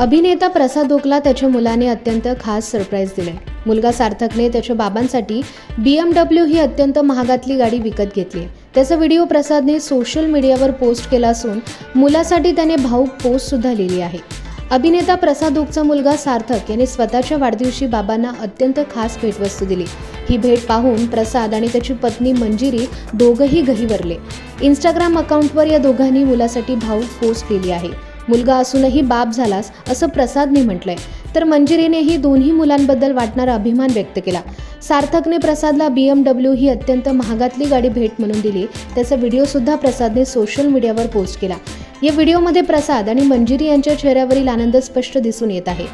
अभिनेता प्रसाद ओकला त्याच्या मुलाने अत्यंत खास सरप्राईज दिले. मुलगा सार्थकने त्याच्या बाबांसाठी बी एम डब्ल्यू ही अत्यंत महागातली गाडी विकत घेतली. त्याचा व्हिडिओ प्रसादने सोशल मीडियावर पोस्ट केला असून मुलासाठी त्याने भाऊक पोस्ट सुद्धा लिहिली आहे. अभिनेता प्रसाद ओकचा मुलगा सार्थक याने स्वतःच्या वाढदिवशी बाबांना अत्यंत खास भेटवस्तू दिली. ही भेट पाहून प्रसाद आणि त्याची पत्नी मंजिरी दोघंही गहीवरले इंस्टाग्राम अकाउंटवर या दोघांनी मुलासाठी भाऊक पोस्ट लिहिली आहे. मुलगा असूनही बाप झालास असं प्रसादने म्हटलंय. तर मंजिरीनेही दोन्ही मुलांबद्दल वाटणारा अभिमान व्यक्त केला. सार्थकने प्रसादला बी एम डब्ल्यू ही अत्यंत महागातली गाडी भेट म्हणून दिली. त्याचा व्हिडिओसुद्धा प्रसादने सोशल मीडियावर पोस्ट केला. या व्हिडिओमध्ये प्रसाद आणि मंजिरी यांच्या चेहऱ्यावरील आनंद स्पष्ट दिसून येत आहे.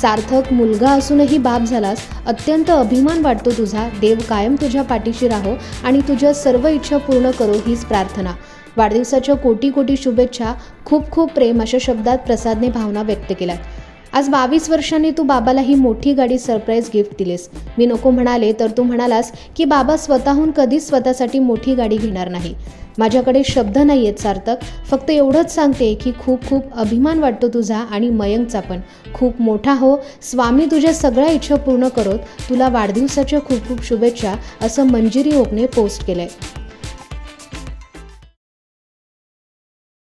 सार्थक मुलगा असूनही बाप झालास अत्यंत अभिमान वाटतो तुझा. देव कायम तुझ्या पाठीशी राहो आणि तुझ्या सर्व इच्छा पूर्ण करो हीच प्रार्थना. वाढदिवसाच्या कोटी कोटी शुभेच्छा. खूप खूप प्रेम अशा शब्दात प्रसादने भावना व्यक्त केल्या. आज बावीस वर्षांनी तू बाबाला ही मोठी गाडी सरप्राईज गिफ्ट दिलीस. मी नको म्हणाले तर तू म्हणालास की बाबा स्वतःहून कधीच स्वतःसाठी मोठी गाडी घेणार नाही. माझ्याकडे शब्द नाही आहेत सार्थक. फक्त एवढंच सांगते की खूप खूप अभिमान वाटतो तुझा आणि मयंकचा पण. खूप मोठा हो. स्वामी तुझ्या सगळ्या इच्छा पूर्ण करोत. तुला वाढदिवसाच्या खूप खूप शुभेच्छा असं मंजिरी ओकने पोस्ट केलं आहे